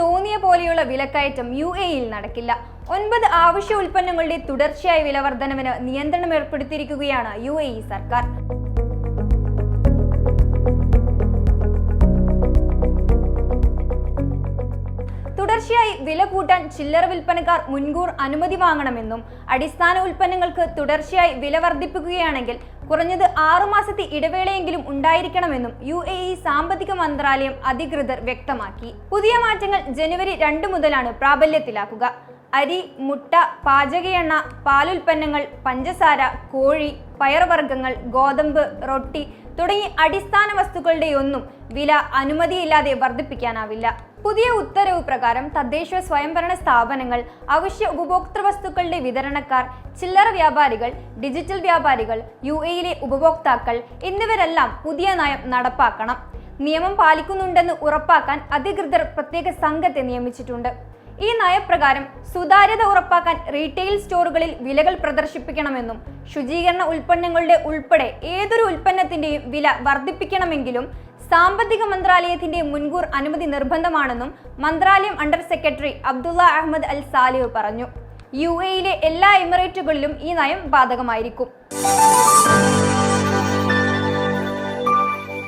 തോന്നിയ പോലെയുള്ള വിലക്കയറ്റം യു എയിൽ നടക്കില്ല. ഒൻപത് ആവശ്യ ഉൽപ്പന്നങ്ങളുടെ തുടർച്ചയായ വിലവർദ്ധനവിന് നിയന്ത്രണം ഏർപ്പെടുത്തിയിരിക്കുകയാണ് യു സർക്കാർ. തുടർച്ചയായി വില കൂട്ടാൻ ചില്ലറ വിൽപ്പനക്കാർ മുൻകൂർ അനുമതി വാങ്ങണമെന്നും അടിസ്ഥാന ഉൽപ്പന്നങ്ങൾക്ക് തുടർച്ചയായി വില വർദ്ധിപ്പിക്കുകയാണെങ്കിൽ കുറഞ്ഞത് ആറുമാസത്തെ ഇടവേളയെങ്കിലും ഉണ്ടായിരിക്കണമെന്നും യു എ ഇ സാമ്പത്തിക മന്ത്രാലയം അധികൃതർ വ്യക്തമാക്കി. പുതിയ മാറ്റങ്ങൾ ജനുവരി രണ്ട് മുതലാണ് പ്രാബല്യത്തിലാക്കുക. അരി മുട്ട പാചക എണ്ണ പാലുൽപ്പന്നങ്ങൾ പഞ്ചസാര കോഴി പയർവർഗങ്ങൾ ഗോതമ്പ് റൊട്ടി തുടങ്ങി അടിസ്ഥാന വസ്തുക്കളുടെയൊന്നും വില അനുമതിയില്ലാതെ വർദ്ധിപ്പിക്കാനാവില്ല. പുതിയ ഉത്തരവ് പ്രകാരം തദ്ദേശ സ്വയംഭരണ സ്ഥാപനങ്ങൾ അവശ്യ ഉപഭോക്തൃ വസ്തുക്കളുടെ വിതരണക്കാർ ചില്ലറ വ്യാപാരികൾ ഡിജിറ്റൽ വ്യാപാരികൾ യു എയിലെ ഉപഭോക്താക്കൾ എന്നിവരെല്ലാം പുതിയ നയം നടപ്പാക്കണം. നിയമം പാലിക്കുന്നുണ്ടെന്ന് ഉറപ്പാക്കാൻ അധികൃതർ പ്രത്യേക സംഘത്തെ നിയമിച്ചിട്ടുണ്ട്. ഈ നയപ്രകാരം സുതാര്യത ഉറപ്പാക്കാൻ റീറ്റെയിൽ സ്റ്റോറുകളിൽ വിലകൾ പ്രദർശിപ്പിക്കണമെന്നും ശുചീകരണ ഉൽപ്പന്നങ്ങളുടെ ഉൾപ്പെടെ ഏതൊരു ഉൽപ്പന്നത്തിന്റെയും വില വർദ്ധിപ്പിക്കണമെങ്കിലും സാമ്പത്തിക മന്ത്രാലയത്തിന്റെ മുൻകൂർ അനുമതി നിർബന്ധമാണെന്നും മന്ത്രാലയം under secretary Abdullah Ahmed Al Salih പറഞ്ഞു. യു എയിലെ എല്ലാ എമിറേറ്റുകളിലും ഈ നയം ബാധകമായിരിക്കും.